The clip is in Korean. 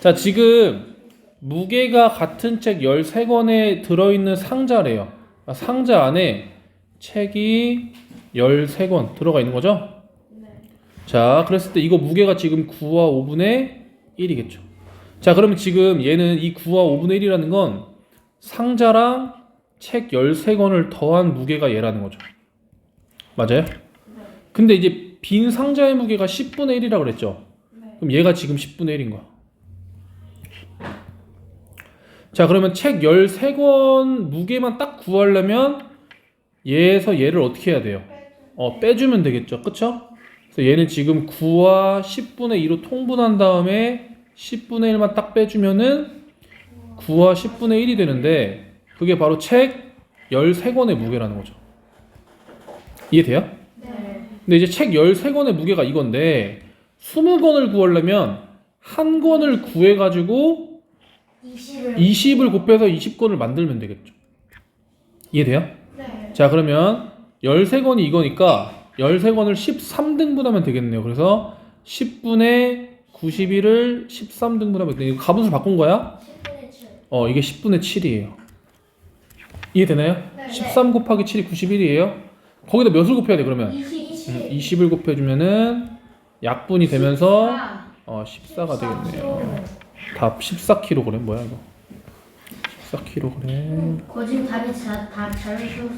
자, 지금 무게가 같은 책 13권에 들어있는 상자래요. 아, 상자 안에 책이 13권 들어가 있는 거죠? 네. 자, 그랬을 때 이거 무게가 지금 9와 5분의 1이겠죠. 자, 그러면 지금 얘는 이 9와 5분의 1이라는 건 상자랑 책 13권을 더한 무게가 얘라는 거죠. 맞아요? 근데 이제 빈 상자의 무게가 10분의 1이라고 그랬죠. 네. 그럼 얘가 지금 10분의 1인 거야. 자, 그러면 책 13권 무게만 딱 구하려면 얘에서 얘를 어떻게 해야 돼요? 어, 빼주면 되겠죠. 그쵸? 그래서 얘는 지금 9와 10분의 2로 통분한 다음에 10분의 1만 딱 빼주면은 9와 10분의 1이 되는데 그게 바로 책 13권의 무게라는 거죠. 이해돼요? 네. 근데 이제 책 13권의 무게가 이건데 20권을 구하려면 한 권을 구해가지고 20을. 20을 곱해서 20권을 만들면 되겠죠. 이해돼요? 네. 자 그러면 13권이 이거니까 13권을 13등분하면 되겠네요. 그래서 10분의 91을 13등분하면 돼. 이거 가분수 바꾼 거야? 10분의 7. 어 이게 10분의 7이에요. 이해되나요? 네. 13 곱하기 7이 91이에요. 거기다 몇을 곱해야 돼 그러면? 20. 음, 20을 곱해주면은 약분이 되면서 아, 어 14가 되겠네요. 답 14kg 뭐야 이거? 14kg. 거진 답이 다, 다 잘못